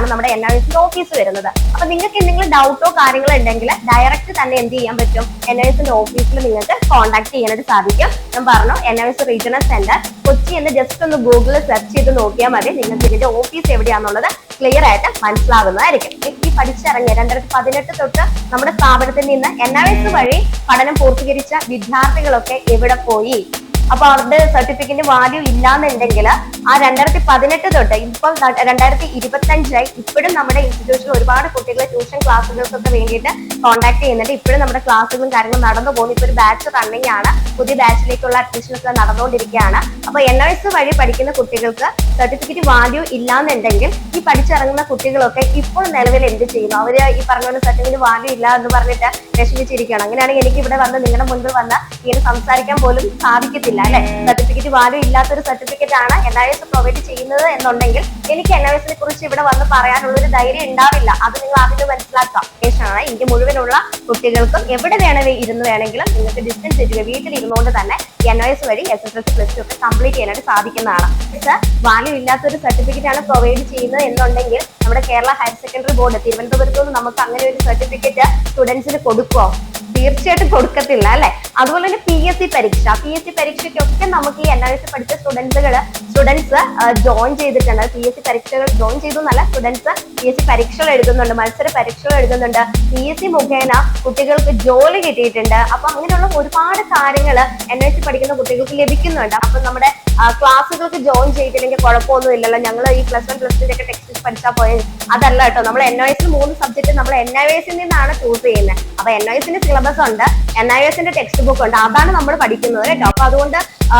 കൊച്ചിയിലാണ് നമ്മുടെ N R എസിന്റെ ഓഫീസ് വരുന്നത്. അപ്പൊ നിങ്ങൾക്ക് എന്തെങ്കിലും ഡൗട്ടോ കാര്യങ്ങളോ ഉണ്ടെങ്കിൽ ഡയറക്റ്റ് തന്നെ എന്ത് ചെയ്യാൻ പറ്റും? എൻ ആർ എസിന്റെ ഓഫീസിൽ നിങ്ങൾക്ക് കോൺടാക്ട് ചെയ്യാനായിട്ട് സാധിക്കും. ഞാൻ പറഞ്ഞു N R S regional centre Kochi എന്ന് ജസ്റ്റ് ഒന്ന് ഗൂഗിളിൽ സെർച്ച് ചെയ്ത് നോക്കിയാൽ മതി. നിങ്ങൾക്ക് ഇതിന്റെ ഓഫീസ് എവിടെയാണെന്നുള്ളത് ക്ലിയർ ആയിട്ട് മനസ്സിലാകുന്നതായിരിക്കും ഈ പഠിച്ചിറങ്ങിയ രണ്ടായിരത്തി പതിനെട്ട് തൊട്ട് നമ്മുടെ സ്ഥാപനത്തിൽ നിന്ന് എൻ ആർ എസ് വഴി പഠനം പൂർത്തീകരിച്ച വിദ്യാർത്ഥികളൊക്കെ എവിടെ പോയി? അപ്പൊ അവരുടെ സർട്ടിഫിക്കറ്റിന് വാല്യൂ ഇല്ലാന്നുണ്ടെങ്കിൽ ആ രണ്ടായിരത്തി പതിനെട്ട് തൊട്ട് ഇപ്പം രണ്ടായിരത്തി ഇരുപത്തി അഞ്ചായി ഇപ്പോഴും നമ്മുടെ ഇൻസ്റ്റിറ്റ്യൂഷനിൽ ഒരുപാട് കുട്ടികളെ ട്യൂഷൻ ക്ലാസ്സുകൾക്കൊക്കെ വേണ്ടിയിട്ട് കോൺടാക്ട് ചെയ്യുന്നുണ്ട്. ഇപ്പോഴും നമ്മുടെ ക്ലാസ്സുകളും കാര്യങ്ങളും നടന്നു പോകുന്നു. ഇപ്പൊ ഒരു ബാച്ച് റണ്ണിങ് ആണ്. പുതിയ ബാച്ചിലേക്കുള്ള അഡ്മിഷൻ ഒക്കെ നടന്നുകൊണ്ടിരിക്കുകയാണ്. അപ്പൊ എൻ എസ് വഴി പഠിക്കുന്ന കുട്ടികൾക്ക് സർട്ടിഫിക്കറ്റ് വാല്യൂ ഇല്ലാന്നുണ്ടെങ്കിൽ ഈ പഠിച്ചിറങ്ങുന്ന കുട്ടികളൊക്കെ ഇപ്പോൾ നിലവിൽ എന്ത് ചെയ്യുന്നു? അവർ ഈ പറഞ്ഞ പോലെ സർട്ടിഫിക്കറ്റ് വാല്യൂ ഇല്ല എന്ന് പറഞ്ഞിട്ട് വിഷമിച്ചിരിക്കുകയാണ്. അങ്ങനെയാണെങ്കിൽ എനിക്ക് ഇവിടെ വന്ന് നിങ്ങളുടെ മുൻപിൽ വന്ന് ഇങ്ങനെ സംസാരിക്കാൻ പോലും സാധിക്കത്തില്ല. അല്ലെ? സർട്ടിഫിക്കറ്റ് വാല്യൂ ഇല്ലാത്തൊരു സർട്ടിഫിക്കറ്റ് ആണ് എൻ ഐ എസ് പ്രൊവൈഡ് ചെയ്യുന്നത് എന്നുണ്ടെങ്കിൽ എനിക്ക് എൻ ഐ എസിനെ കുറിച്ച് ഇവിടെ വന്ന് പറയാനുള്ള ഒരു ധൈര്യം ഉണ്ടാവില്ല. അത് നിങ്ങൾ ആദ്യം മനസ്സിലാക്കാം ശേഷമാണ് ഇന്ത്യ മുഴുവനുള്ള കുട്ടികൾക്കും എവിടെ വേണമെങ്കിൽ ഇരുന്ന് വേണമെങ്കിലും നിങ്ങൾക്ക് ഡിസ്റ്റൻസ് ചെയ്യുക വീട്ടിൽ ഇരുന്നുകൊണ്ട് തന്നെ എൻ ഒ എസ് വഴി S S L C plus two ഒക്കെ കംപ്ലീറ്റ് ചെയ്യാനായിട്ട് സാധിക്കുന്നതാണ്. വാല്യൂ ഇല്ലാത്തൊരു സർട്ടിഫിക്കറ്റ് ആണ് പ്രൊവൈഡ് ചെയ്യുന്നത് എന്നുണ്ടെങ്കിൽ നമ്മുടെ കേരള ഹയർ സെക്കൻഡറി ബോർഡ് തിരുവനന്തപുരത്ത് നിന്ന് നമുക്ക് അങ്ങനെ ഒരു സർട്ടിഫിക്കറ്റ് സ്റ്റുഡൻസിന് കൊടുക്കുമോ തീർച്ചയായിട്ടും കൊടുക്കത്തില്ല അല്ലെ? അതുപോലെ തന്നെ പി എസ് സി പരീക്ഷ. പി എസ് സി പരീക്ഷയ്ക്കൊക്കെ നമുക്ക് ഈ എൻ ആർ എസ് പഠിച്ച സ്റ്റുഡൻസുകൾ സ്റ്റുഡൻസ് ജോയിൻ ചെയ്തിട്ടുണ്ട്. പി എസ് സി പരീക്ഷകൾ ജോയിൻ ചെയ്തു. എന്നല്ല സ്റ്റുഡൻസ് പി എസ് സി പരീക്ഷകൾ എഴുതുന്നുണ്ട് മത്സര പരീക്ഷകൾ എഴുതുന്നുണ്ട്. പി എസ് സി മുഖേന കുട്ടികൾക്ക് ജോലി കിട്ടിയിട്ടുണ്ട്. അപ്പൊ അങ്ങനെയുള്ള ഒരുപാട് കാര്യങ്ങൾ എൻ എസ് സി പഠിക്കുന്ന കുട്ടികൾക്ക് ലഭിക്കുന്നുണ്ട്. അപ്പൊ നമ്മുടെ ക്ലാസ്സുകൾക്ക് ജോയിൻ ചെയ്തില്ലെങ്കിൽ കുഴപ്പമൊന്നും ഇല്ലല്ലോ ഞങ്ങൾ ഈ പ്ലസ് വൺ പ്ലസ് ടു ഒക്കെ ടെക്സ്റ്റ് പഠിച്ചാൽ പോയത് അതല്ല കേട്ടോ നമ്മൾ എൻ ഐ എസിൽ മൂന്ന് സബ്ജക്ട് നമ്മൾ എൻ ഐ എസിൽ നിന്നാണ് ചൂസ് ചെയ്യുന്നത് അപ്പൊ എൻ ഐ എസിന്റെ സിലബസ് ഉണ്ട് എൻ ഐ എസിന്റെ ടെക്സ്റ്റ് ബുക്ക് ഉണ്ട്. അതാണ് നമ്മൾ പഠിക്കുന്നത് കേട്ടോ. അപ്പൊ അതുകൊണ്ട്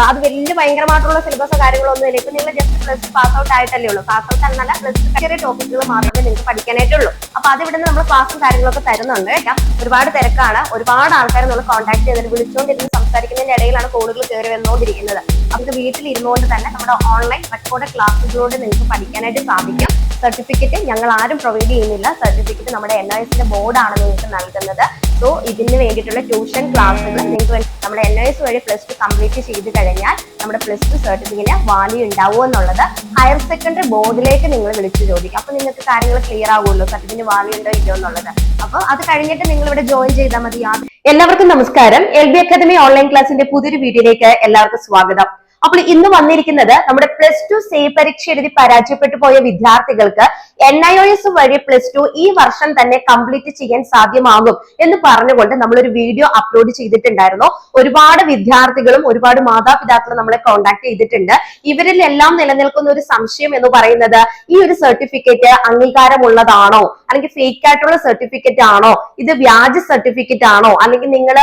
അത് വലിയ ഭയങ്കരമായിട്ടുള്ള സിലബസോ കാര്യങ്ങളോ ഒന്നും ഇല്ല. ഇപ്പൊ നിങ്ങൾ ജസ്റ്റ് പ്ലസ് പാസ് ഔട്ട് ആയിട്ടല്ലേ ഉള്ളൂ. പാസ് ഔട്ട് എന്നല്ല പ്ലസ് ചെറിയ ടോപ്പിക്കുകൾ മാത്രമേ നിങ്ങൾക്ക് പഠിക്കാനായിട്ടുള്ളൂ അപ്പൊ അത് ഇവിടുന്ന് നമ്മൾ ക്ലാസ്സും കാര്യങ്ങളൊക്കെ തരുന്നുണ്ട് കേട്ടോ. ഒരുപാട് തിരക്കാണ്. ഒരുപാട് ആൾക്കാർ നമ്മൾ കോൺടാക്ട് ചെയ്തിട്ട് വിളിച്ചുകൊണ്ടിരുന്ന് സംസാരിക്കുന്നതിന്റെ ഇടയിലാണ് കോളുകൾ കയറി വന്നുകൊണ്ടിരിക്കുന്നത് നമുക്ക് വീട്ടിൽ ഇരുന്നുകൊണ്ട് തന്നെ നമ്മുടെ ഓൺലൈൻ റെക്കോർഡ് ക്ലാസ്സുകളോട് നിങ്ങൾക്ക് പഠിക്കാനായിട്ട് സാധിക്കും. സർട്ടിഫിക്കറ്റ് ഞങ്ങൾ ആരും പ്രൊവൈഡ് ചെയ്യുന്നില്ല. സർട്ടിഫിക്കറ്റ് നമ്മുടെ എൻ ഐ എസിന്റെ ബോർഡാണ് നിങ്ങൾക്ക് നൽകുന്നത്. സോ ഇതിന് വേണ്ടിയിട്ടുള്ള ട്യൂഷൻ ക്ലാസ്സുകൾ നിങ്ങൾക്ക് നമ്മുടെ എൻ ഐ എസ് വഴി പ്ലസ് ടു കംപ്ലീറ്റ് ചെയ്ത് കഴിഞ്ഞാൽ നമ്മുടെ പ്ലസ് ടു സർട്ടിഫിക്കറ്റിന് വാല്യൂ ഉണ്ടാവുമോ എന്നുള്ളത് ഹയർ സെക്കൻഡറി ബോർഡിലേക്ക് നിങ്ങൾ വിളിച്ചു ചോദിക്കും. അപ്പൊ നിങ്ങൾക്ക് കാര്യങ്ങൾ ക്ലിയർ ആവുമല്ലോ? സർട്ടിഫിക്കറ്റ് വാല്യൂ ഉണ്ടോ ഇല്ലയോ എന്നുള്ളത്. അപ്പൊ അത് കഴിഞ്ഞിട്ട് നിങ്ങൾ ഇവിടെ ജോയിൻ ചെയ്താൽ മതി. എല്ലാവർക്കും നമസ്കാരം. എൽ ബി അക്കാദമി ഓൺലൈൻ ക്ലാസിന്റെ പുതിയൊരു വീഡിയോയിലേക്ക് എല്ലാവർക്കും സ്വാഗതം. അപ്പോൾ ഇന്ന് വന്നിരിക്കുന്നത് നമ്മുടെ പ്ലസ് ടു സേ പരീക്ഷ എഴുതി പരാജയപ്പെട്ടു പോയ വിദ്യാർത്ഥികൾക്ക് എൻ ഐ ഒ എസ് വഴി പ്ലസ് ടു ഈ വർഷം തന്നെ കംപ്ലീറ്റ് ചെയ്യാൻ സാധ്യമാകും എന്ന് പറഞ്ഞുകൊണ്ട് ഒരു വീഡിയോ അപ്ലോഡ് ചെയ്തിട്ടുണ്ടായിരുന്നു. ഒരുപാട് വിദ്യാർത്ഥികളും ഒരുപാട് മാതാപിതാക്കളും നമ്മളെ കോൺടാക്ട് ചെയ്തിട്ടുണ്ട്. ഇവരിലെല്ലാം നിലനിൽക്കുന്ന ഒരു സംശയം എന്ന് പറയുന്നത് ഈ ഒരു സർട്ടിഫിക്കറ്റ് അംഗീകാരമുള്ളതാണോ? അല്ലെങ്കിൽ ഫേക്ക് ആയിട്ടുള്ള സർട്ടിഫിക്കറ്റ് ആണോ? ഇത് വ്യാജ സർട്ടിഫിക്കറ്റ് ആണോ? അല്ലെങ്കിൽ നിങ്ങൾ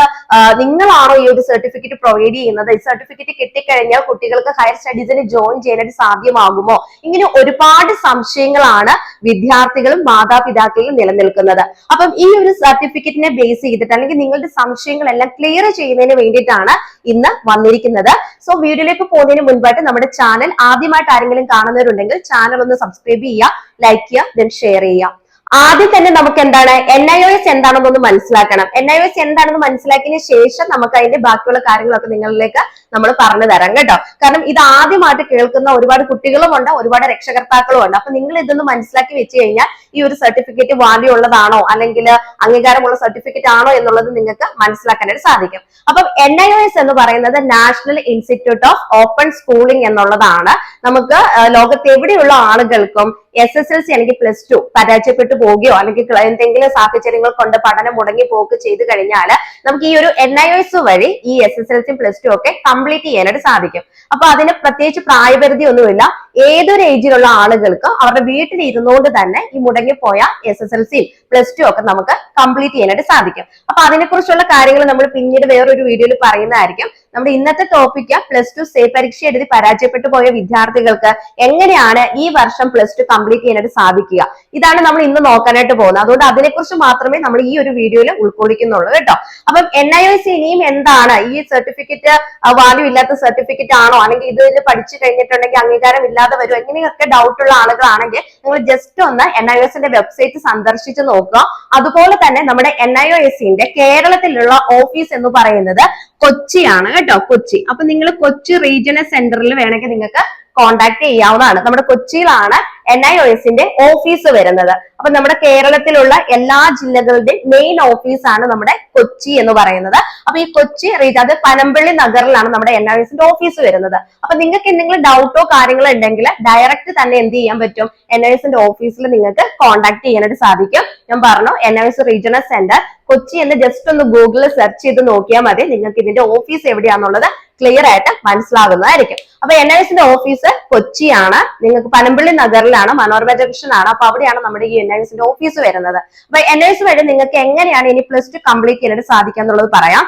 നിങ്ങളാണോ ഈ ഒരു സർട്ടിഫിക്കറ്റ് പ്രൊവൈഡ് ചെയ്യുന്നത്? ഈ സർട്ടിഫിക്കറ്റ് കിട്ടിക്കഴിഞ്ഞാൽ കുട്ടികൾക്ക് ഹയർ സ്റ്റഡീസിന് ജോയിൻ ചെയ്യാനായിട്ട് സാധ്യമാകുമോ? ഇങ്ങനെ ഒരുപാട് സംശയങ്ങളാണ് വിദ്യാർത്ഥികളും മാതാപിതാക്കളും നിലനിൽക്കുന്നത്. അപ്പം ഈ ഒരു സർട്ടിഫിക്കറ്റിനെ ബേസ് ചെയ്തിട്ട് അല്ലെങ്കിൽ നിങ്ങളുടെ സംശയങ്ങളെല്ലാം ക്ലിയർ ചെയ്യുന്നതിന് വേണ്ടിയിട്ടാണ് ഇന്ന് വന്നിരിക്കുന്നത്. സോ വീഡിയോയിലേക്ക് പോകുന്നതിന് മുൻപായിട്ട് നമ്മുടെ ചാനൽ ആദ്യമായിട്ട് ആരെങ്കിലും കാണുന്നവരുണ്ടെങ്കിൽ ചാനൽ ഒന്ന് സബ്സ്ക്രൈബ് ചെയ്യുക ലൈക്ക് ചെയ്യുക ദെൻ ഷെയർ ചെയ്യുക. ആദ്യം തന്നെ നമുക്ക് എന്താണ് എൻ ഐ ഒ എസ് എന്താണെന്നൊന്ന് മനസ്സിലാക്കണം. എൻ ഐ ഒ എസ് എന്താണെന്ന് മനസ്സിലാക്കിയതിന് ശേഷം നമുക്ക് അതിന്റെ ബാക്കിയുള്ള കാര്യങ്ങളൊക്കെ നിങ്ങളിലേക്ക് നമ്മൾ പറഞ്ഞു തരാം കേട്ടോ. കാരണം ഇത് ആദ്യമായിട്ട് കേൾക്കുന്ന ഒരുപാട് കുട്ടികളും ഉണ്ട് ഒരുപാട് രക്ഷകർത്താക്കളും ഉണ്ട്. അപ്പൊ നിങ്ങൾ ഇതൊന്ന് മനസ്സിലാക്കി വെച്ച് കഴിഞ്ഞാൽ ഈ ഒരു സർട്ടിഫിക്കറ്റ് വാല്യൂ ഉള്ളതാണോ അല്ലെങ്കിൽ അംഗീകാരമുള്ള സർട്ടിഫിക്കറ്റ് ആണോ എന്നുള്ളത് നിങ്ങൾക്ക് മനസ്സിലാക്കാനായിട്ട് സാധിക്കും. അപ്പം എൻ ഐ ഒ എസ് എന്ന് പറയുന്നത് national institute of open schooling എന്നുള്ളതാണ്. നമുക്ക് ലോകത്ത് എവിടെയുള്ള ആളുകൾക്കും എസ് എസ് എൽ സി അല്ലെങ്കിൽ പ്ലസ് ടു പരാജയപ്പെട്ടു പോവുകയോ അല്ലെങ്കിൽ ക്ല- എന്തെങ്കിലും സാഹചര്യങ്ങൾ കൊണ്ട് പഠനം മുടങ്ങി പോക്ക് ചെയ്തു കഴിഞ്ഞാൽ നമുക്ക് ഈ ഒരു എൻ ഐ എസ് വഴി ഈ S S L C plus two ഒക്കെ കംപ്ലീറ്റ് ചെയ്യാനായിട്ട് സാധിക്കും. അപ്പൊ അതിന് പ്രത്യേകിച്ച് പ്രായപരിധി ഒന്നുമില്ല. ഏതൊരു ഏജിലുള്ള ആളുകൾക്ക് അവരുടെ വീട്ടിൽ ഇരുന്നുകൊണ്ട് തന്നെ ഈ മുടങ്ങിപ്പോയ S S L C plus two ഒക്കെ നമുക്ക് കംപ്ലീറ്റ് ചെയ്യാനായിട്ട് സാധിക്കും. അപ്പൊ അതിനെക്കുറിച്ചുള്ള കാര്യങ്ങൾ നമ്മൾ പിന്നീട് വേറൊരു വീഡിയോയിൽ പറയുന്നതായിരിക്കും. നമ്മുടെ ഇന്നത്തെ ടോപ്പിക്ക് പ്ലസ് ടു സേ പരീക്ഷ എഴുതി പരാജയപ്പെട്ടു പോയ വിദ്യാർത്ഥികൾക്ക് എങ്ങനെയാണ് ഈ വർഷം പ്ലസ് ടു കംപ്ലീറ്റ് ചെയ്യാനായിട്ട് സാധിക്കുക? ഇതാണ് നമ്മൾ ഇന്ന് നോക്കാനായിട്ട് പോകുന്നത്. അതുകൊണ്ട് അതിനെക്കുറിച്ച് മാത്രമേ നമ്മൾ ഈ ഒരു വീഡിയോയിൽ ഉൾക്കൊള്ളിക്കുന്നുള്ളൂ കേട്ടോ. അപ്പം എൻ ഐ എസ് ഇനിയും എന്താണ്? ഈ സർട്ടിഫിക്കറ്റ് വാല്യൂ ഇല്ലാത്ത സർട്ടിഫിക്കറ്റ് ആണോ? അല്ലെങ്കിൽ ഇത് പഠിച്ചു കഴിഞ്ഞിട്ടുണ്ടെങ്കിൽ അംഗീകാരം ഇല്ലാതെ വരും എങ്ങനെയൊക്കെ ഡൗട്ട് ഉള്ള ആളുകളാണെങ്കിൽ നിങ്ങൾ ജസ്റ്റ് ഒന്ന് എൻ ഐ എസിന്റെ വെബ്സൈറ്റ് സന്ദർശിച്ച് നോക്കുക. അതുപോലെ തന്നെ നമ്മുടെ എൻ ഐ ഒ എസിന്റെ കേരളത്തിലുള്ള ഓഫീസ് എന്ന് പറയുന്നത് കൊച്ചിയാണ് കേട്ടോ. കൊച്ചി. അപ്പൊ നിങ്ങൾ കൊച്ചി റീജിയണൽ സെന്ററിൽ വേണമെങ്കിൽ നിങ്ങൾക്ക് കോൺടാക്ട് ചെയ്യാവുന്നതാണ്. നമ്മുടെ കൊച്ചിയിലാണ് എൻ ഐ ഒ എസിന്റെ ഓഫീസ് വരുന്നത്. അപ്പൊ നമ്മുടെ കേരളത്തിലുള്ള എല്ലാ ജില്ലകളുടെയും മെയിൻ ഓഫീസാണ് നമ്മുടെ കൊച്ചി എന്ന് പറയുന്നത്. അപ്പൊ ഈ കൊച്ചി റീച്ച് അത് പനമ്പള്ളി നഗറിലാണ് നമ്മുടെ എൻ ഐ എസിന്റെ ഓഫീസ് വരുന്നത്. അപ്പൊ നിങ്ങൾക്ക് എന്തെങ്കിലും ഡൗട്ടോ കാര്യങ്ങളോ ഉണ്ടെങ്കിൽ ഡയറക്റ്റ് തന്നെ എന്ത് ചെയ്യാൻ പറ്റും? എൻ ഐ എസിന്റെ ഓഫീസിൽ നിങ്ങൾക്ക് കോൺടാക്ട് ചെയ്യാനായിട്ട് സാധിക്കും. ഞാൻ പറഞ്ഞു N I S regional centre Kochi എന്ന് ജസ്റ്റ് ഒന്ന് ഗൂഗിളിൽ സെർച്ച് ചെയ്ത് നോക്കിയാൽ മതി. നിങ്ങൾക്ക് ഇതിന്റെ ഓഫീസ് എവിടെയാണെന്നുള്ളത് ക്ലിയർ ആയിട്ട് മനസ്സിലാകുന്നതായിരിക്കും അപ്പൊ എൻ ഐ എസിന്റെ ഓഫീസ് കൊച്ചിയാണ്. നിങ്ങൾക്ക് പനമ്പള്ളി നഗറിലാണ് മനോരമ ജംഗ്ഷൻ ആണ് അപ്പൊ അവിടെയാണ് നമ്മുടെ ഈ എൻ ഐ എസിന്റെ ഓഫീസ് വരുന്നത്. അപ്പൊ എൻ ഐ എസ് വഴി നിങ്ങൾക്ക് എങ്ങനെയാണ് ഇനി പ്ലസ് ടു കംപ്ലീറ്റ് ചെയ്യാനായിട്ട് സാധിക്കുക എന്നുള്ളത് പറയാം.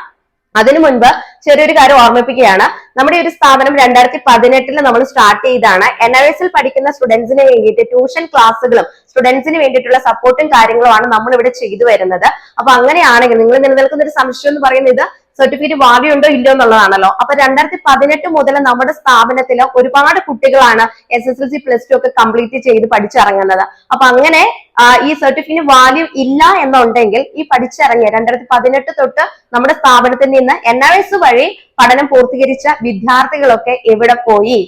അതിനു മുൻപ് ചെറിയൊരു കാര്യം ഓർമ്മിപ്പിക്കുകയാണ്. നമ്മുടെ ഒരു സ്ഥാപനം രണ്ടായിരത്തി പതിനെട്ടിൽ നമ്മൾ സ്റ്റാർട്ട് ചെയ്താണ് എൻ ഐ എസിൽ പഠിക്കുന്ന സ്റ്റുഡൻസിന് വേണ്ടിയിട്ട് ട്യൂഷൻ ക്ലാസ്സുകളും സ്റ്റുഡൻസിന് വേണ്ടിയിട്ടുള്ള സപ്പോർട്ടും കാര്യങ്ങളുമാണ് നമ്മൾ ഇവിടെ ചെയ്തു വരുന്നത്. അപ്പൊ അങ്ങനെയാണെങ്കിൽ നിങ്ങൾ നിലനിൽക്കുന്ന ഒരു സംശയം എന്ന് പറയുന്നത് സർട്ടിഫിക്കറ്റ് വാല്യൂ ഇല്ലോ എന്നുള്ളതാണല്ലോ. അപ്പൊ രണ്ടായിരത്തി പതിനെട്ട് മുതൽ നമ്മുടെ സ്ഥാപനത്തിൽ ഒരുപാട് കുട്ടികളാണ് S S L C plus two ഒക്കെ കംപ്ലീറ്റ് ചെയ്ത് പഠിച്ചിറങ്ങുന്നത്. അപ്പൊ അങ്ങനെ ഈ സർട്ടിഫിക്കറ്റ് വാല്യൂ ഇല്ല എന്നുണ്ടെങ്കിൽ ഈ പഠിച്ചിറങ്ങിയ രണ്ടായിരത്തി പതിനെട്ട് തൊട്ട് നമ്മുടെ സ്ഥാപനത്തിൽ നിന്ന് എൻ ആർ എസ് വഴി പഠനം പൂർത്തീകരിച്ച വിദ്യാർത്ഥികളൊക്കെ എവിടെ പോയി?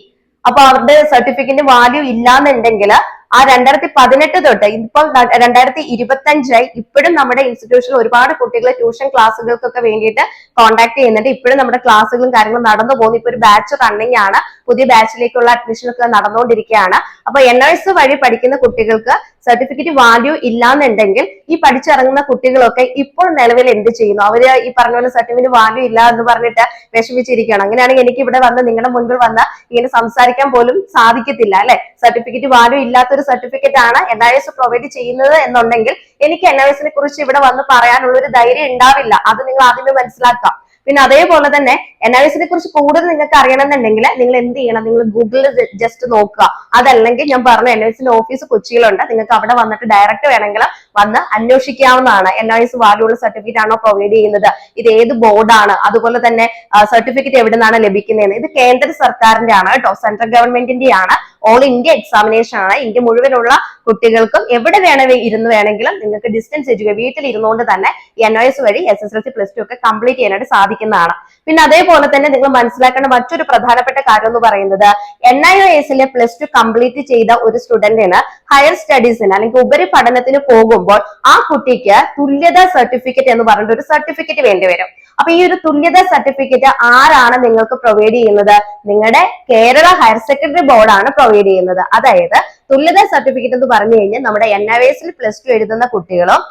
അപ്പൊ അവരുടെ സർട്ടിഫിക്കറ്റിന്റെ വാല്യൂ ഇല്ലാന്നുണ്ടെങ്കിൽ ആ രണ്ടായിരത്തി പതിനെട്ട് തൊട്ട് ഇപ്പോൾ രണ്ടായിരത്തി ഇരുപത്തി അഞ്ചായി ഇപ്പോഴും നമ്മുടെ ഇൻസ്റ്റിറ്റ്യൂഷനിൽ ഒരുപാട് കുട്ടികളെ ട്യൂഷൻ ക്ലാസ്സുകൾക്കൊക്കെ വേണ്ടിയിട്ട് കോൺടാക്ട് ചെയ്യുന്നുണ്ട്. ഇപ്പോഴും നമ്മുടെ ക്ലാസ്സുകളും കാര്യങ്ങളും നടന്നു പോകുന്നു. ഇപ്പൊ ഒരു ബാച്ച് റണ്ണിങ് ആണ്. പുതിയ ബാച്ചിലേക്കുള്ള അഡ്മിഷൻ ഒക്കെ നടന്നുകൊണ്ടിരിക്കുകയാണ്. അപ്പൊ എൻ എസ് വഴി പഠിക്കുന്ന കുട്ടികൾക്ക് സർട്ടിഫിക്കറ്റ് വാല്യൂ ഇല്ലാന്നുണ്ടെങ്കിൽ ഈ പഠിച്ചിറങ്ങുന്ന കുട്ടികളൊക്കെ ഇപ്പോൾ നിലവിൽ എന്ത് ചെയ്യുന്നു? അവർ ഈ പറഞ്ഞ പോലെ സർട്ടിഫിക്കറ്റ് വാല്യൂ ഇല്ല എന്ന് പറഞ്ഞിട്ട് വിഷമിച്ചിരിക്കുകയാണ്. അങ്ങനെയാണെങ്കിൽ എനിക്ക് ഇവിടെ വന്ന് നിങ്ങളുടെ മുൻപിൽ വന്ന് ഇങ്ങനെ സംസാരിക്കാൻ പോലും സാധിക്കത്തില്ല അല്ലെ? സർട്ടിഫിക്കറ്റ് വാല്യൂ ഇല്ലാത്തൊരു സർട്ടിഫിക്കറ്റ് ആണ് എൻ ഐ എസ് പ്രൊവൈഡ് ചെയ്യുന്നത് എന്നുണ്ടെങ്കിൽ എനിക്ക് എൻ ഐ എസിനെ കുറിച്ച് ഇവിടെ വന്ന് പറയാനുള്ള ഒരു ധൈര്യം ഉണ്ടാവില്ല. അത് നിങ്ങൾ ആദ്യമേ മനസ്സിലാക്കാം പിന്നെ അതേപോലെ തന്നെ എൻ ഐ എസിനെ കുറിച്ച് കൂടുതൽ നിങ്ങൾക്ക് അറിയണമെന്നുണ്ടെങ്കിൽ നിങ്ങൾ എന്ത് ചെയ്യണം? നിങ്ങൾ ഗൂഗിളിൽ ജസ്റ്റ് നോക്കുക. അതല്ലെങ്കിൽ ഞാൻ പറഞ്ഞു എൻ എസ് ഓഫീസ് കൊച്ചിയിലുണ്ട് നിങ്ങൾക്ക് അവിടെ വന്നിട്ട് ഡയറക്റ്റ് വേണമെങ്കിൽ വന്ന് അന്വേഷിക്കാവുന്നതാണ്. എൻ ഐ എസ് വാല്യുള്ള സർട്ടിഫിക്കറ്റ് ആണോ പ്രൊവൈഡ് ചെയ്യുന്നത്? ഇത് ഏത് ബോർഡാണ് അതുപോലെ തന്നെ സർട്ടിഫിക്കറ്റ് എവിടെ നിന്നാണ് ലഭിക്കുന്നതെന്ന്. ഇത് കേന്ദ്ര സർക്കാരിന്റെ ആണ് കേട്ടോ. സെൻട്രൽ ഗവൺമെന്റിന്റെ ആണ്. ഓൾ ഇന്ത്യ എക്സാമിനേഷൻ ആണ്. ഇന്ത്യ മുഴുവനുള്ള കുട്ടികൾക്കും എവിടെ വേണമെങ്കിൽ ഇരുന്ന് വേണമെങ്കിലും നിങ്ങൾക്ക് ഡിസ്റ്റൻസ് എഡ്യൂക്കേഷൻ വീട്ടിൽ ഇരുന്നുകൊണ്ട് തന്നെ എൻ ഒ എസ് വഴി S S L C plus two ഒക്കെ കംപ്ലീറ്റ് ചെയ്യാനായിട്ട് സാധിക്കുന്നതാണ്. പിന്നെ അതേപോലെ തന്നെ നിങ്ങൾ മനസ്സിലാക്കേണ്ട മറ്റൊരു പ്രധാനപ്പെട്ട കാര്യം എന്ന് പറയുന്നത് എൻ ഐ എസിലെ പ്ലസ് ടു കംപ്ലീറ്റ് ചെയ്ത ഒരു സ്റ്റുഡന്റിന് ഹയർ സ്റ്റഡീസിന് അല്ലെങ്കിൽ ഉപരിപഠനത്തിന് പോകുമ്പോൾ ആ കുട്ടിക്ക് തുല്യത സർട്ടിഫിക്കറ്റ് എന്ന് പറഞ്ഞിട്ട് ഒരു സർട്ടിഫിക്കറ്റ് വേണ്ടി വരും. അപ്പൊ ഈ ഒരു തുല്യത സർട്ടിഫിക്കറ്റ് ആരാണ് നിങ്ങൾക്ക് പ്രൊവൈഡ് ചെയ്യുന്നത്? നിങ്ങളുടെ കേരള ഹയർ സെക്കൻഡറി ബോർഡാണ് പ്രൊവൈഡ് ചെയ്യുന്നത്. അതായത് തുല്യത സർട്ടിഫിക്കറ്റ് എന്ന് പറഞ്ഞു കഴിഞ്ഞാൽ നമ്മുടെ എൻ ഐ എസിൽ പ്ലസ് ടു എഴുതുന്ന കുട്ടികളും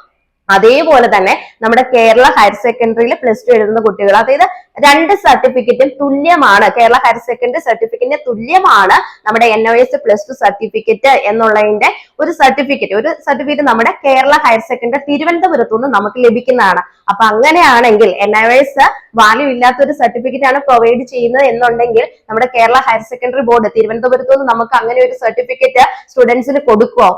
അതേപോലെ തന്നെ നമ്മുടെ കേരള ഹയർ സെക്കൻഡറിയിൽ പ്ലസ് ടു എഴുതുന്ന കുട്ടികൾ അതായത് രണ്ട് സർട്ടിഫിക്കറ്റും തുല്യമാണ്. കേരള ഹയർ സെക്കൻഡറി സർട്ടിഫിക്കറ്റിന് തുല്യമാണ് നമ്മുടെ N O S plus two certificate എന്നുള്ളതിന്റെ ഒരു സർട്ടിഫിക്കറ്റ് ഒരു സർട്ടിഫിക്കറ്റ് നമ്മുടെ കേരള ഹയർ സെക്കൻഡറി തിരുവനന്തപുരത്തു നിന്ന് നമുക്ക് ലഭിക്കുന്നതാണ്. അപ്പൊ അങ്ങനെയാണെങ്കിൽ എൻ ഐ എസ് വാല്യൂ ഇല്ലാത്ത ഒരു സർട്ടിഫിക്കറ്റ് ആണ് പ്രൊവൈഡ് ചെയ്യുന്നത് എന്നുണ്ടെങ്കിൽ നമ്മുടെ കേരള ഹയർ സെക്കൻഡറി ബോർഡ് തിരുവനന്തപുരത്തു നിന്ന് നമുക്ക് അങ്ങനെ ഒരു സർട്ടിഫിക്കറ്റ് സ്റ്റുഡൻസിന് കൊടുക്കുമോ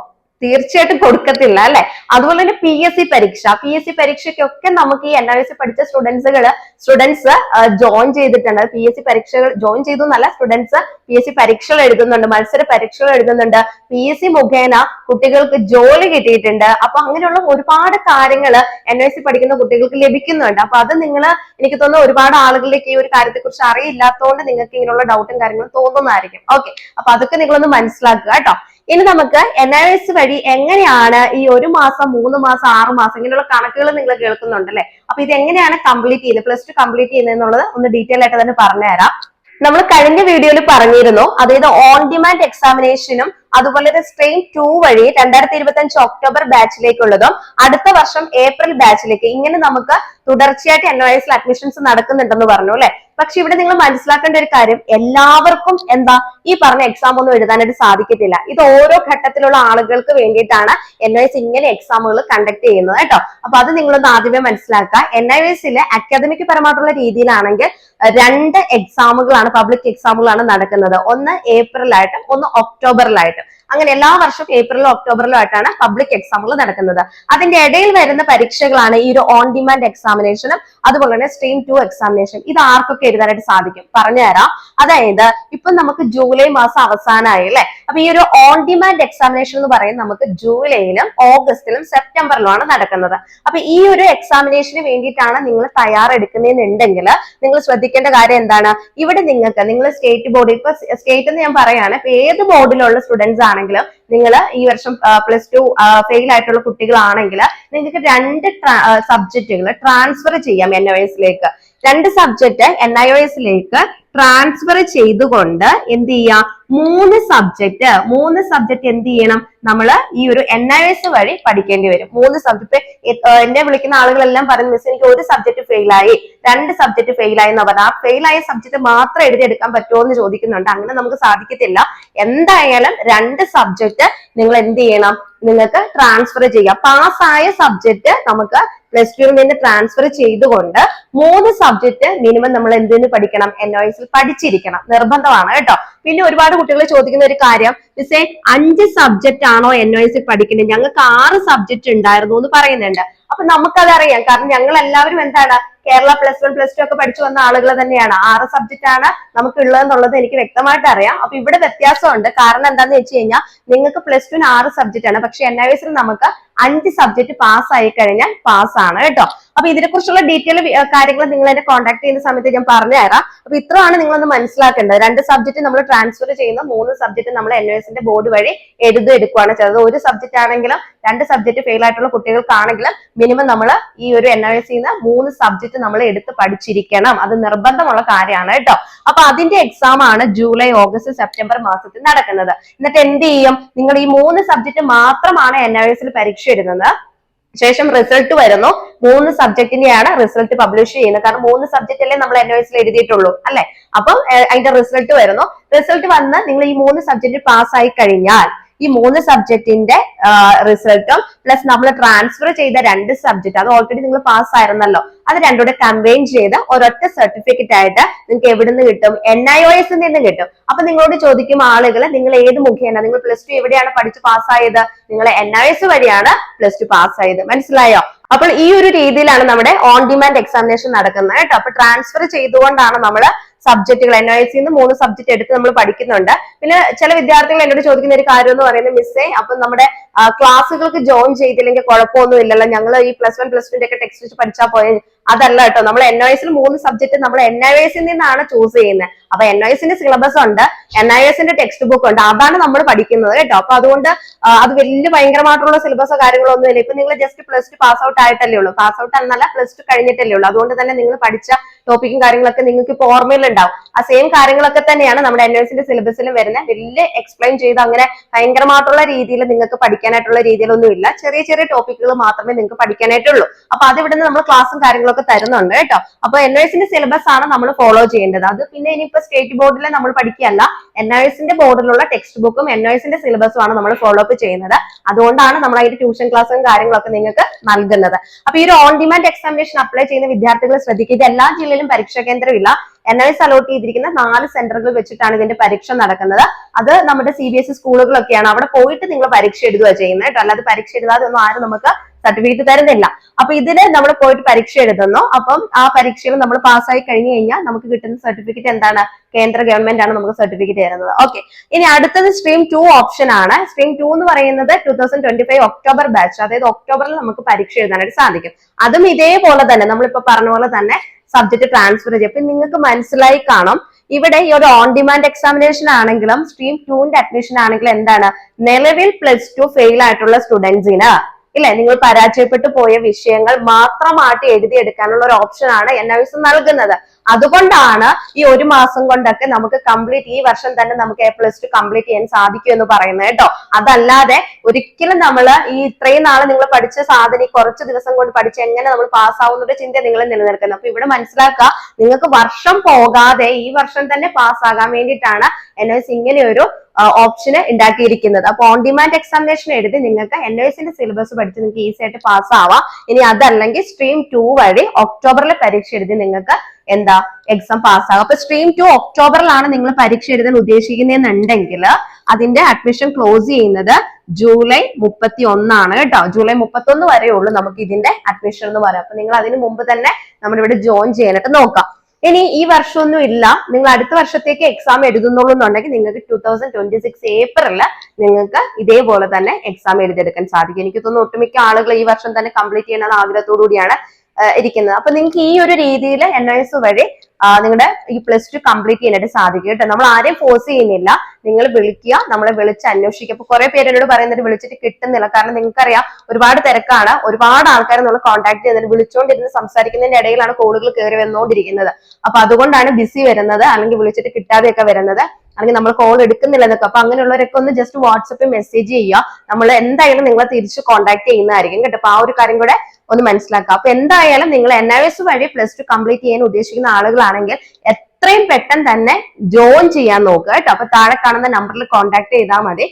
തീർച്ചയായിട്ടും കൊടുക്കത്തില്ല അല്ലെ? അതുപോലെ തന്നെ പി എസ് സി പരീക്ഷ. പി എസ് സി പരീക്ഷയ്ക്കൊക്കെ നമുക്ക് ഈ എൻ ആർ എസ് പഠിച്ച സ്റ്റുഡൻസുകൾ സ്റ്റുഡൻസ് ജോയിൻ ചെയ്തിട്ടുണ്ട്. പി എസ് സി പരീക്ഷകൾ ജോയിൻ ചെയ്തു എന്നല്ല സ്റ്റുഡൻസ് പി എസ് സി പരീക്ഷകൾ എഴുതുന്നുണ്ട് മത്സര പരീക്ഷകൾ എഴുതുന്നുണ്ട്. പി എസ് സി മുഖേന കുട്ടികൾക്ക് ജോലി കിട്ടിയിട്ടുണ്ട്. അപ്പൊ അങ്ങനെയുള്ള ഒരുപാട് കാര്യങ്ങൾ എൻ എസ് സി പഠിക്കുന്ന കുട്ടികൾക്ക് ലഭിക്കുന്നുണ്ട്. അപ്പൊ അത് നിങ്ങൾ എനിക്ക് തോന്നുന്നു ഒരുപാട് ആളുകളിലേക്ക് ഈ ഒരു കാര്യത്തെ കുറിച്ച് അറിയില്ലാത്തതുകൊണ്ട് നിങ്ങൾക്ക് ഇങ്ങനെയുള്ള ഡൗട്ടും കാര്യങ്ങളും തോന്നുന്നതായിരിക്കും. ഓക്കെ അപ്പൊ അതൊക്കെ നിങ്ങളൊന്ന് മനസ്സിലാക്കുക കേട്ടോ. ഇനി നമുക്ക് എൻ ഐ എസ് വഴി എങ്ങനെയാണ് ഈ ഒരു മാസം മൂന്ന് മാസം ആറ് മാസം ഇങ്ങനെയുള്ള കണക്കുകൾ നിങ്ങൾ കേൾക്കുന്നുണ്ടല്ലേ അപ്പൊ ഇത് എങ്ങനെയാണ് കംപ്ലീറ്റ് ചെയ്യുന്നത്? പ്ലസ് ടു കംപ്ലീറ്റ് ചെയ്യുന്നത് ഒന്ന് ഡീറ്റെയിൽ ആയിട്ട് തന്നെ പറഞ്ഞുതരാം നമ്മൾ കഴിഞ്ഞ വീഡിയോയിൽ പറഞ്ഞിരുന്നു അതായത് ഓൺ ഡിമാൻഡ് എക്സാമിനേഷനും അതുപോലെ തന്നെ സ്ട്രെയിൻ ടു വഴി രണ്ടായിരത്തി ഇരുപത്തി അഞ്ച് ഒക്ടോബർ ബാച്ചിലേക്കുള്ളതും അടുത്ത വർഷം ഏപ്രിൽ ബാച്ചിലേക്ക് ഇങ്ങനെ നമുക്ക് തുടർച്ചയായിട്ട് എൻ ഒ അഡ്മിഷൻസ് നടക്കുന്നുണ്ടെന്ന് പറഞ്ഞു അല്ലെ? പക്ഷെ ഇവിടെ നിങ്ങൾ മനസ്സിലാക്കേണ്ട ഒരു കാര്യം എല്ലാവർക്കും എന്താ ഈ പറഞ്ഞ എക്സാം ഒന്നും എഴുതാനായിട്ട് സാധിക്കത്തില്ല. ഇത് ഓരോ ഘട്ടത്തിലുള്ള ആളുകൾക്ക് വേണ്ടിയിട്ടാണ് എൻ ഐ എസ് ഇങ്ങനെ എക്സാമുകൾ കണ്ടക്ട് ചെയ്യുന്നത് കേട്ടോ. അപ്പൊ അത് നിങ്ങളൊന്ന് ആദ്യമേ മനസ്സിലാക്കുക. എൻ ഐ എസിലെ അക്കാദമിക് പരമായിട്ടുള്ള രീതിയിലാണെങ്കിൽ രണ്ട് എക്സാമുകളാണ് പബ്ലിക് എക്സാമുകളാണ് നടക്കുന്നത്. ഒന്ന് ഏപ്രിലായിട്ടും ഒന്ന് ഒക്ടോബറിലായിട്ടും അങ്ങനെ എല്ലാ വർഷവും ഏപ്രിലോ ഒക്ടോബറിലോ ആയിട്ടാണ് പബ്ലിക് എക്സാമുകൾ നടക്കുന്നത്. അതിന്റെ ഇടയിൽ വരുന്ന പരീക്ഷകളാണ് ഈ ഒരു ഓൺ ഡിമാൻഡ് എക്സാമിനേഷനും അതുപോലെ തന്നെ സ്ട്രീം ടു എക്സാമിനേഷൻ ഇത് ആർക്കൊക്കെ എഴുതാനായിട്ട് സാധിക്കും? പറഞ്ഞുതരാം. അതായത് ഇപ്പൊ നമുക്ക് ജൂലൈ മാസം അവസാനമായി അല്ലെ? അപ്പൊ ഈ ഒരു ഓൺ ഡിമാൻഡ് എക്സാമിനേഷൻ എന്ന് പറയുന്നത് നമുക്ക് ജൂലൈയിലും ഓഗസ്റ്റിലും സെപ്റ്റംബറിലുമാണ് നടക്കുന്നത്. അപ്പൊ ഈ ഒരു എക്സാമിനേഷന് വേണ്ടിയിട്ടാണ് നിങ്ങൾ തയ്യാറെടുക്കുന്നതെന്നുണ്ടെങ്കിൽ നിങ്ങൾ ശ്രദ്ധിക്കേണ്ട കാര്യം എന്താണ്? ഇവിടെ നിങ്ങൾക്ക് നിങ്ങൾ സ്റ്റേറ്റ് ബോർഡ് ഇപ്പൊ സ്റ്റേറ്റ് എന്ന് ഞാൻ പറയാണ് ഏത് ബോർഡിലുള്ള സ്റ്റുഡൻസ് ആണെങ്കിലും ആണെങ്കിലും നിങ്ങൾ ഈ വർഷം പ്ലസ് ടു ഫെയിൽ ആയിട്ടുള്ള കുട്ടികളാണെങ്കിൽ നിങ്ങൾക്ക് രണ്ട് സബ്ജക്റ്റുകൾ ട്രാൻസ്ഫർ ചെയ്യാം എൻ ഒ എസിലേക്ക് രണ്ട് സബ്ജക്റ്റ് എൻ ഐ ഒ എസിലേക്ക് ട്രാൻസ്ഫർ ചെയ്തുകൊണ്ട് എന്ത് ചെയ്യാം? മൂന്ന് സബ്ജക്റ്റ് മൂന്ന് സബ്ജക്റ്റ് എന്ത് ചെയ്യണം? നമ്മൾ ഈ ഒരു എൻ ഐ എസ് വഴി പഠിക്കേണ്ടി വരും. മൂന്ന് സബ്ജക്ട് എന്നെ വിളിക്കുന്ന ആളുകളെല്ലാം പറയുന്ന മിസ് എനിക്ക് ഒരു സബ്ജക്ട് ഫെയിലായി രണ്ട് സബ്ജക്ട് ഫെയിലായി എന്ന് പറഞ്ഞാൽ ആ ഫെയിൽ ആയ സബ്ജക്ട് മാത്രം എഴുതിയെടുക്കാൻ പറ്റുമോ എന്ന് ചോദിക്കുന്നുണ്ട്. അങ്ങനെ നമുക്ക് സാധിക്കത്തില്ല. എന്തായാലും രണ്ട് സബ്ജക്ട് നിങ്ങൾ എന്ത് ചെയ്യണം? നിങ്ങൾക്ക് ട്രാൻസ്ഫർ ചെയ്യാം. പാസ്സായ സബ്ജക്ട് നമുക്ക് പ്ലസ് ടുവിൽ നിന്ന് ട്രാൻസ്ഫർ ചെയ്തുകൊണ്ട് മൂന്ന് സബ്ജക്ട് മിനിമം നമ്മൾ എന്തിനു പഠിക്കണം? എൻ ഒ എസിൽ പഠിച്ചിരിക്കണം. നിർബന്ധമാണ് കേട്ടോ. പിന്നെ ഒരുപാട് കുട്ടികൾ ചോദിക്കുന്ന ഒരു കാര്യം. മിസ്സേ അഞ്ച് സബ്ജക്റ്റ് ആണോ എൻ ഒ എസിൽ പഠിക്കുന്നത്? ഞങ്ങൾക്ക് ആറ് സബ്ജക്ട് ഉണ്ടായിരുന്നു എന്ന് പറയുന്നുണ്ട്. അപ്പൊ നമുക്കത് അറിയാം കാരണം ഞങ്ങൾ എല്ലാവരും എന്താണ്? Kerala plus one plus two ഒക്കെ പഠിച്ചു വന്ന ആളുകൾ തന്നെയാണ്. ആറ് സബ്ജക്റ്റ് ആണ് നമുക്ക് ഉള്ളതെന്നുള്ളത് എനിക്ക് വ്യക്തമായിട്ട് അറിയാം. അപ്പൊ ഇവിടെ വ്യത്യാസമുണ്ട്. കാരണം എന്താന്ന് വെച്ച് കഴിഞ്ഞാൽ നിങ്ങൾക്ക് പ്ലസ് ടുവിന് ആറ് സബ്ജക്റ്റ് ആണ്. പക്ഷെ എൻ ഐ എസിൽ നമുക്ക് അഞ്ച് സബ്ജക്ട് പാസ് ആയി കഴിഞ്ഞാൽ പാസ് ആണ് കേട്ടോ. അപ്പൊ ഇതിനെ കുറിച്ചുള്ള ഡീറ്റെയിൽ കാര്യങ്ങൾ നിങ്ങൾ എന്നെ കോൺടാക്ട് ചെയ്യുന്ന സമയത്ത് ഞാൻ പറഞ്ഞു തരാം. അപ്പൊ ഇത്രയാണ് നിങ്ങളൊന്ന് മനസ്സിലാക്കേണ്ടത്. രണ്ട് സബ്ജക്ട് നമ്മൾ ട്രാൻസ്ഫർ ചെയ്യുന്ന മൂന്ന് സബ്ജക്ട് നമ്മൾ എൻ ബോർഡ് വഴി എഴുതി എടുക്കുകയാണ് ചെയ്തത് ഒരു സബ്ജക്ട് ആണെങ്കിലും രണ്ട് സബ്ജക്ട് ഫെയിൽ ആയിട്ടുള്ള കുട്ടികൾക്കാണെങ്കിലും മിനിമം നമ്മൾ ഈ ഒരു എൻ ഐ എസ് മൂന്ന് സബ്ജക്ട് നമ്മൾ എടുത്ത് പഠിച്ചിരിക്കണം. അത് നിർബന്ധമുള്ള കാര്യമാണ് കേട്ടോ. അപ്പൊ അതിന്റെ എക്സാം ആണ് ജൂലൈ ഓഗസ്റ്റ് സെപ്റ്റംബർ മാസത്തിൽ നടക്കുന്നത്. എന്നിട്ട് എന്ത് ചെയ്യും? നിങ്ങൾ ഈ മൂന്ന് സബ്ജക്ട് മാത്രമാണ് എൻ ഐ എസിൽ പരീക്ഷ എഴുതുന്നത്. ശേഷം റിസൾട്ട് വരുന്നു. മൂന്ന് സബ്ജക്റ്റിന്റെയാണ് റിസൾട്ട് പബ്ലിഷ് ചെയ്യുന്നത്. കാരണം മൂന്ന് സബ്ജക്റ്റ് അല്ലേ നമ്മൾ എൻ എസിൽ എഴുതിയിട്ടുള്ളൂ അല്ലെ? അപ്പം അതിന്റെ റിസൾട്ട് വരുന്നു. റിസൾട്ട് വന്ന് നിങ്ങൾ ഈ മൂന്ന് സബ്ജക്റ്റ് പാസ് ആയി കഴിഞ്ഞാൽ ഈ മൂന്ന് സബ്ജക്റ്റിന്റെ റിസൾട്ടും പ്ലസ് നമ്മൾ ട്രാൻസ്ഫർ ചെയ്ത രണ്ട് സബ്ജക്ട് അത് ഓൾറെഡി നിങ്ങൾ പാസ് ആയിരുന്നല്ലോ. അത് രണ്ടുകൂടെ കമ്പൈൻ ചെയ്ത് ഒരൊറ്റ സർട്ടിഫിക്കറ്റ് ആയിട്ട് നിങ്ങൾക്ക് എവിടെ നിന്ന് കിട്ടും എൻ ഐ ഒ എസ് നിന്ന് കിട്ടും. അപ്പൊ നിങ്ങളോട് ചോദിക്കും ആളുകൾ നിങ്ങൾ ഏത് മുഖേന? നിങ്ങൾ പ്ലസ് ടു എവിടെയാണ് പഠിച്ച് പാസ്സായത് നിങ്ങൾ എൻ ഐ എസ് വഴിയാണ് പ്ലസ് ടു പാസ്സായത് മനസ്സിലായോ? അപ്പോൾ ഈ ഒരു രീതിയിലാണ് നമ്മുടെ ഓൺ ഡിമാൻഡ് എക്സാമിനേഷൻ നടക്കുന്നത് കേട്ടോ. അപ്പൊ ട്രാൻസ്ഫർ ചെയ്തുകൊണ്ടാണ് നമ്മൾ സബ്ജക്റ്റുകൾ എൻ ഐ സിന്ന് നിന്ന് മൂന്ന് സബ്ജക്ട് എടുത്ത് നമ്മൾ പഠിക്കുന്നുണ്ട്. പിന്നെ ചില വിദ്യാർത്ഥികൾ എന്നോട് ചോദിക്കുന്ന ഒരു കാര്യം എന്ന് പറയുന്നത് മിസ്സേ അപ്പൊ നമ്മുടെ ക്ലാസ്സുകൾക്ക് ജോയിൻ ചെയ്തില്ലെങ്കിൽ കുഴപ്പമൊന്നും ഇല്ലല്ലോ. ഞങ്ങൾ ഈ പ്ലസ് വൺ പ്ലസ് ടുന്റെ ഒക്കെ ടെക്സ്റ്റ് വെച്ച് പഠിച്ചാൽ പോയ അതല്ല കേട്ടോ. നമ്മൾ എൻ ഐ എസിൽ മൂന്ന് സബ്ജക്ട് നമ്മൾ എൻ ഐ എസിൽ നിന്നാണ് ചൂസ് ചെയ്യുന്നത്. അപ്പൊ എൻ ഐ എസിന്റെ സിലബസ് ഉണ്ട് എൻ ഐ എസിന്റെ ടെക്സ്റ്റ് ബുക്ക് ഉണ്ട്. അതാണ് നമ്മൾ പഠിക്കുന്നത് കേട്ടോ. അപ്പൊ അതുകൊണ്ട് അത് വലിയ ഭയങ്കരമായിട്ടുള്ള സിലബസോ കാര്യങ്ങളോ ഒന്നും ഇല്ല ഇപ്പൊ നിങ്ങൾ just plus two pass out ആയിട്ടല്ലേ ഉള്ളൂ. പാസ് ഔട്ട് എന്നല്ല പ്ലസ് ടു കഴിഞ്ഞിട്ടല്ലേ ഉള്ളൂ. അതുകൊണ്ട് തന്നെ നിങ്ങൾ പഠിച്ച ടോപ്പിക്കും കാര്യങ്ങളൊക്കെ നിങ്ങൾക്ക് ഇപ്പൊ ഓർമ്മയിലുണ്ടാവും. ആ സെയിം കാര്യങ്ങളൊക്കെ തന്നെയാണ് നമ്മുടെ എൻ എസിന്റെ സിലബസിലും വരുന്നത്. വലിയ എക്സ്പ്ലെയിൻ ചെയ്ത് അങ്ങനെ ഭയങ്കരമായിട്ടുള്ള രീതിയിൽ നിങ്ങൾക്ക് പഠിക്കാനായിട്ടുള്ള രീതിയിലൊന്നും ഇല്ല. ചെറിയ ചെറിയ ടോപ്പിക്കുകൾ മാത്രമേ നിങ്ങൾക്ക് പഠിക്കാനായിട്ടുള്ളൂ. അപ്പൊ അത് ഇവിടുന്ന് നമ്മൾ ക്ലാസ്സും കാര്യങ്ങളൊക്കെ തരുന്നുണ്ട് കേട്ടോ. അപ്പൊ എൻ എസിന്റെ സിലബസ് ആണ് നമ്മൾ ഫോളോ ചെയ്യേണ്ടത്. അത് പിന്നെ ഇനിയിപ്പോ സ്റ്റേറ്റ് ബോർഡിലെ നമ്മൾ പഠിക്കുകയല്ല. എൻ എസിന്റെ ബോർഡിലുള്ള ടെക്സ്റ്റ് ബുക്കും എൻ എസിന്റെ സിലബസും ആണ് നമ്മൾ ഫോളോ അപ്പ് ചെയ്യുന്നത്. അതുകൊണ്ടാണ് നമ്മൾ അതിന്റെ ട്യൂഷൻ ക്ലാസ്സും കാര്യങ്ങളൊക്കെ നിങ്ങൾക്ക് നൽകുന്നത്. അപ്പൊ ഈ ഒരു ഓൺ ഡിമാൻഡ് എക്സാമിനേഷൻ അപ്ലൈ ചെയ്യുന്ന വിദ്യാർത്ഥികൾ ശ്രദ്ധിക്കുക. ഇത് എല്ലാ പരീക്ഷാ കേന്ദ്രമില്ല. എൻ എസ് അലോട്ട് ചെയ്തിരിക്കുന്ന നാല് സെന്ററുകൾ വെച്ചിട്ടാണ് ഇതിന്റെ പരീക്ഷ നടക്കുന്നത്. അത് നമ്മുടെ സി ബി എസ് ഇ സ്കൂളുകളൊക്കെയാണ്. അവിടെ പോയിട്ട് നിങ്ങൾ പരീക്ഷ എഴുതുക ചെയ്യുന്നത് കേട്ടോ. അല്ലാതെ പരീക്ഷ എഴുതാതെ ഒന്നും ആരും നമുക്ക് സർട്ടിഫിക്കറ്റ് തരുന്നില്ല. അപ്പൊ ഇതിന് നമ്മൾ പോയിട്ട് പരീക്ഷ എഴുതുന്നു. അപ്പം ആ പരീക്ഷയിൽ നമ്മൾ പാസ്സായി കഴിഞ്ഞു കഴിഞ്ഞാൽ നമുക്ക് കിട്ടുന്ന സർട്ടിഫിക്കറ്റ് എന്താണ്? കേന്ദ്ര ഗവൺമെന്റ് ആണ് നമുക്ക് സർട്ടിഫിക്കറ്റ് തരുന്നത്. ഓക്കെ ഇനി അടുത്തത് സ്ട്രീം ടു ഓപ്ഷൻ ആണ്. സ്ട്രീം ടു എന്ന് പറയുന്നത് two thousand twenty five October batch അതായത് ഒക്ടോബറിൽ നമുക്ക് പരീക്ഷ എഴുതാനായിട്ട് സാധിക്കും. അതും ഇതേപോലെ തന്നെ നമ്മളിപ്പോ പറഞ്ഞ പോലെ തന്നെ സബ്ജക്ട് ട്രാൻസ്ഫർ ചെയ്യും. അപ്പൊ നിങ്ങൾക്ക് മനസ്സിലായി കാണും. ഇവിടെ ഈ ഒരു ഓൺ ഡിമാൻഡ് എക്സാമിനേഷൻ ആണെങ്കിലും സ്ട്രീം ടുവിന്റെ അഡ്മിഷൻ ആണെങ്കിലും എന്താണ്? നിലവിൽ പ്ലസ് ടു ഫെയിൽ ആയിട്ടുള്ള സ്റ്റുഡൻസിന് ഇല്ലെ? നിങ്ങൾ പരാജയപ്പെട്ടു പോയ വിഷയങ്ങൾ മാത്രമായിട്ട് എഴുതിയെടുക്കാനുള്ള ഒരു ഓപ്ഷൻ ആണ് എൻ എസ് നൽകുന്നത്. അതുകൊണ്ടാണ് ഈ ഒരു മാസം കൊണ്ടൊക്കെ നമുക്ക് കംപ്ലീറ്റ് ഈ വർഷം തന്നെ നമുക്ക് എ പ്ലസ് ടു കംപ്ലീറ്റ് ചെയ്യാൻ സാധിക്കും എന്ന് പറയുന്നത് കേട്ടോ. അതല്ലാതെ ഒരിക്കലും നമ്മൾ ഈ ഇത്രയും നാളെ നിങ്ങൾ പഠിച്ച സാധനം കുറച്ച് ദിവസം കൊണ്ട് പഠിച്ച് എങ്ങനെ നമ്മൾ പാസ്സാവുന്നൊരു ചിന്ത നിങ്ങൾ നിലനിൽക്കുന്നത് അപ്പൊ ഇവിടെ മനസ്സിലാക്കുക നിങ്ങൾക്ക് വർഷം പോകാതെ ഈ വർഷം തന്നെ പാസ്സാകാൻ വേണ്ടിയിട്ടാണ് എൻ ഐ എസ് ഇങ്ങനെ ഒരു ഓപ്ഷന് ഉണ്ടാക്കിയിരിക്കുന്നത് അപ്പൊ ഓൺ ഡിമാൻഡ് എക്സാമിനേഷൻ എഴുതി നിങ്ങൾക്ക് എൻ എസിന്റെ സിലബസ് പഠിച്ച് നിങ്ങൾക്ക് ഈസി ആയിട്ട് പാസ് ആവാം. ഇനി അതല്ലെങ്കിൽ സ്ട്രീം ടു വഴി ഒക്ടോബറിൽ പരീക്ഷ എഴുതി നിങ്ങൾക്ക് എന്താ എക്സാം പാസ്സാകും അപ്പൊ സ്ട്രീം ടു ഒക്ടോബറിലാണ് നിങ്ങൾ പരീക്ഷ എഴുതാൻ ഉദ്ദേശിക്കുന്നതെന്നുണ്ടെങ്കിൽ അതിന്റെ അഡ്മിഷൻ ക്ലോസ് ചെയ്യുന്നത് ജൂലൈ മുപ്പത്തി ഒന്നാണ് കേട്ടോ. ജൂലൈ മുപ്പത്തി ഒന്ന് വരെ ഉള്ളൂ നമുക്ക് ഇതിന്റെ അഡ്മിഷൻ എന്ന് പറയാം അപ്പൊ നിങ്ങൾ അതിന് മുമ്പ് തന്നെ നമ്മുടെ ഇവിടെ ജോയിൻ ചെയ്യാനായിട്ട് നോക്കാം. ഇനി ഈ വർഷമൊന്നും ഇല്ല. നിങ്ങൾ അടുത്ത വർഷത്തേക്ക് എക്സാം എഴുതുന്നുള്ളൂ എന്നുണ്ടെങ്കിൽ നിങ്ങൾക്ക് ടൂ തൗസൻഡ് ട്വന്റി സിക്സ് ഏപ്രിലിൽ നിങ്ങൾക്ക് ഇതേപോലെ തന്നെ എക്സാം എഴുതിയെടുക്കാൻ സാധിക്കും. എനിക്ക് തോന്നുന്നു ഒട്ടുമിക്ക ആളുകൾ ഈ വർഷം തന്നെ കംപ്ലീറ്റ് ചെയ്യണമെന്ന ആഗ്രഹത്തോടു കൂടിയാണ്. ഇരിക്കുന്നത്. അപ്പൊ നിങ്ങൾക്ക് ഈ ഒരു രീതിയിൽ എൻ എസ് വഴി നിങ്ങളുടെ ഈ പ്ലസ് ടു കംപ്ലീറ്റ് ചെയ്യാനായിട്ട് സാധിക്കും കേട്ടോ. നമ്മൾ ആരെയും ഫോഴ്സ് ചെയ്യുന്നില്ല. നിങ്ങൾ വിളിക്കുക നമ്മളെ വിളിച്ച് അന്വേഷിക്കുക. ഇപ്പൊ കുറെ പേര് എന്നോട് പറയുന്നത് വിളിച്ചിട്ട് കിട്ടുന്നില്ല. കാരണം നിങ്ങൾക്കറിയാം ഒരുപാട് തിരക്കാണ്. ഒരുപാട് ആൾക്കാർ നമ്മൾ കോൺടാക്ട് ചെയ്യുന്നത് വിളിച്ചുകൊണ്ടിരുന്ന് സംസാരിക്കുന്നതിന്റെ ഇടയിലാണ് കോളുകൾ കയറി വന്നുകൊണ്ടിരിക്കുന്നത് അപ്പൊ അതുകൊണ്ടാണ് ബിസി വരുന്നത് അല്ലെങ്കിൽ വിളിച്ചിട്ട് കിട്ടാതെയൊക്കെ വരുന്നത് അല്ലെങ്കിൽ നമ്മൾ കോൾ എടുക്കുന്നില്ല എന്നൊക്കെ. അപ്പൊ അങ്ങനെയുള്ളവരൊക്കെ ഒന്ന് ജസ്റ്റ് വാട്സപ്പിൽ മെസ്സേജ് ചെയ്യുക. നമ്മൾ എന്തായാലും നിങ്ങളെ തിരിച്ച് കോൺടാക്ട് ചെയ്യുന്നതായിരിക്കും കേട്ടോ. അപ്പൊ ആ ഒരു കാര്യം കൂടെ ഒന്ന് മനസ്സിലാക്കുക അപ്പൊ എന്തായാലും നിങ്ങൾ എൻ ഐ എസ് വഴി പ്ലസ് ടു കംപ്ലീറ്റ് ചെയ്യാൻ ഉദ്ദേശിക്കുന്ന ആളുകളാണെങ്കിൽ എത്രയും പെട്ടെന്ന് തന്നെ ജോയിൻ ചെയ്യാൻ നോക്കുക കേട്ടോ. അപ്പൊ താഴെ കാണുന്ന നമ്പറിൽ കോൺടാക്ട് ചെയ്താൽ മതി.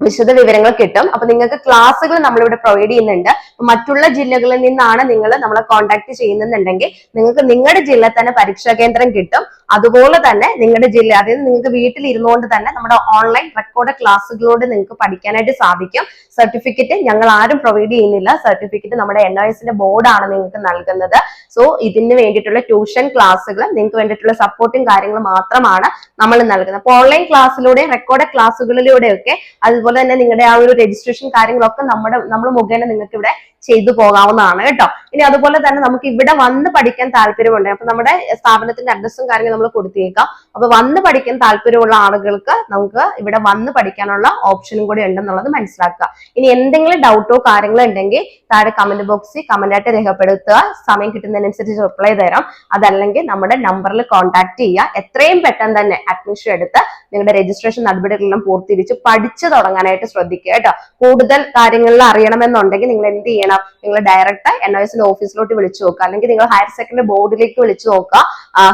വിശദ വിവരങ്ങൾ കിട്ടും. അപ്പൊ നിങ്ങൾക്ക് ക്ലാസ്സുകൾ നമ്മളിവിടെ പ്രൊവൈഡ് ചെയ്യുന്നുണ്ട്. മറ്റുള്ള ജില്ലകളിൽ നിന്നാണ് നിങ്ങൾ നമ്മളെ കോൺടാക്ട് ചെയ്യുന്നുണ്ടെങ്കിൽ നിങ്ങൾക്ക് നിങ്ങളുടെ ജില്ലയിൽ തന്നെ പരീക്ഷാ കേന്ദ്രം കിട്ടും. അതുപോലെ തന്നെ നിങ്ങളുടെ ജില്ല അതായത് നിങ്ങൾക്ക് വീട്ടിൽ ഇരുന്നുകൊണ്ട് തന്നെ നമ്മുടെ ഓൺലൈൻ റെക്കോർഡ് ക്ലാസ്സുകളോട് നിങ്ങൾക്ക് പഠിക്കാനായിട്ട് സാധിക്കും. സർട്ടിഫിക്കറ്റ് ഞങ്ങൾ ആരും പ്രൊവൈഡ് ചെയ്യുന്നില്ല. സർട്ടിഫിക്കറ്റ് നമ്മുടെ എൻ എസിന്റെ ബോർഡാണ് നിങ്ങൾക്ക് നൽകുന്നത്. സോ ഇതിന് വേണ്ടിയിട്ടുള്ള ട്യൂഷൻ ക്ലാസ്സുകൾ നിങ്ങൾക്ക് വേണ്ടിയിട്ടുള്ള സപ്പോർട്ടും കാര്യങ്ങളും മാത്രമാണ് നമ്മൾ നൽകുന്നത്. അപ്പോൾ ഓൺലൈൻ ക്ലാസ്സിലൂടെ റെക്കോർഡ് ക്ലാസ്സുകളിലൂടെയൊക്കെ അതുപോലെ തന്നെ നിങ്ങളുടെ ആ ഒരു രജിസ്ട്രേഷൻ കാര്യങ്ങളൊക്കെ നമ്മുടെ നമ്മൾ മുഖേന നിങ്ങൾക്ക് ഇവിടെ ചെയ്തു പോകാവുന്നതാണ് കേട്ടോ. ഇനി അതുപോലെ തന്നെ നമുക്ക് ഇവിടെ വന്ന് പഠിക്കാൻ താല്പര്യമുണ്ട്. അപ്പൊ നമ്മുടെ സ്ഥാപനത്തിന്റെ അഡ്രസ്സും കാര്യങ്ങളും നമ്മൾ കൊടുത്തേക്കാം. അപ്പൊ വന്ന് പഠിക്കാൻ താല്പര്യമുള്ള ആളുകൾക്ക് നമുക്ക് ഇവിടെ വന്ന് പഠിക്കാനുള്ള ഓപ്ഷനും കൂടി ഉണ്ടെന്നുള്ളത് മനസ്സിലാക്കുക. ഇനി എന്തെങ്കിലും ഡൗട്ടോ കാര്യങ്ങളോ ഉണ്ടെങ്കിൽ താഴെ കമന്റ് ബോക്സിൽ കമന്റ് ആയിട്ട് രേഖപ്പെടുത്തുക. സമയം കിട്ടുന്നതിനനുസരിച്ച് റിപ്ലൈ തരാം. അതല്ലെങ്കിൽ നമ്മുടെ നമ്പറിൽ കോൺടാക്ട് ചെയ്യുക. എത്രയും പെട്ടെന്ന് തന്നെ അഡ്മിഷൻ എടുത്ത് നിങ്ങളുടെ രജിസ്ട്രേഷൻ നടപടികളെല്ലാം പൂർത്തിരിച്ച് പഠിച്ചു തുടങ്ങാനായിട്ട് ശ്രദ്ധിക്കുക കേട്ടോ. കൂടുതൽ കാര്യങ്ങളിൽ അറിയണമെന്നുണ്ടെങ്കിൽ നിങ്ങൾ എന്ത് ചെയ്യണം? നിങ്ങൾ ഡയറക്റ്റ് എൻ എസിന്റെ ഓഫീസിലോട്ട് വിളിച്ചു നോക്കുക. അല്ലെങ്കിൽ നിങ്ങൾ ഹയർ സെക്കൻഡറി ബോർഡിലേക്ക് വിളിച്ചു നോക്കുക.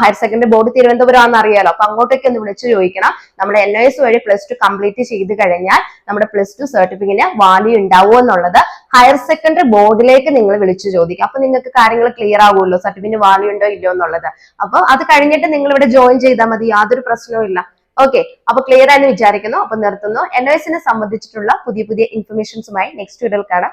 ഹയർ സെക്കൻഡറി ബോർഡ് തിരുവനന്തപുരം ആണെന്ന് അറിയാലോ അപ്പൊ അങ്ങോട്ടേക്ക് ഒന്ന് വിളിച്ചു ചോദിക്കണം. നമ്മുടെ എൻ എസ് വഴി പ്ലസ് ടു കംപ്ലീറ്റ് ചെയ്ത് കഴിഞ്ഞാൽ നമ്മുടെ പ്ലസ് ടു സർട്ടിഫിക്കറ്റിന് വാല്യൂ ഉണ്ടാവുമോ എന്നുള്ളത് ഹയർ സെക്കൻഡറി ബോർഡിലേക്ക് നിങ്ങൾ വിളിച്ചു ചോദിക്കുക. അപ്പൊ നിങ്ങൾക്ക് കാര്യങ്ങൾ ക്ലിയർ ആവുമല്ലോ. സർട്ടിഫിക്കറ്റ് വാല്യൂ ഉണ്ടോ ഇല്ലയോ എന്നുള്ളത്. അപ്പൊ അത് കഴിഞ്ഞിട്ട് നിങ്ങൾ ഇവിടെ ജോയിൻ ചെയ്താൽ മതി. യാതൊരു പ്രശ്നവും ഇല്ല. ഓക്കെ അപ്പൊ ക്ലിയർ ആയെന്ന് വിചാരിക്കുന്നു. അപ്പൊ നിർത്തുന്നു. എൻ എസിനെ സംബന്ധിച്ചിട്ടുള്ള പുതിയ പുതിയ ഇൻഫർമേഷൻസുമായി നെക്സ്റ്റ് വീഡിയോയിൽ കാണാം.